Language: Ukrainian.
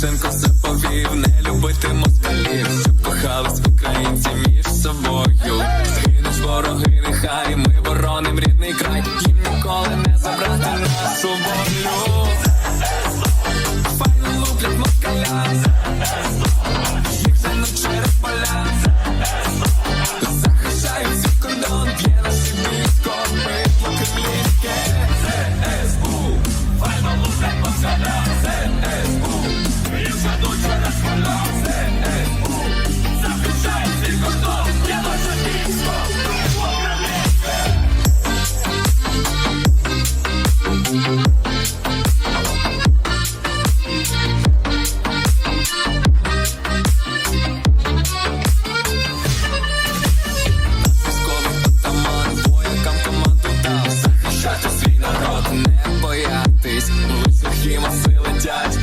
Шевченко заповів не любити москалів, щоб кохались українці між собою. Гинуть вороги, нехай ми вороним рідний край, їм ніколи не забрати нашу волю. Файно луплять москаля, I'm failing dodge.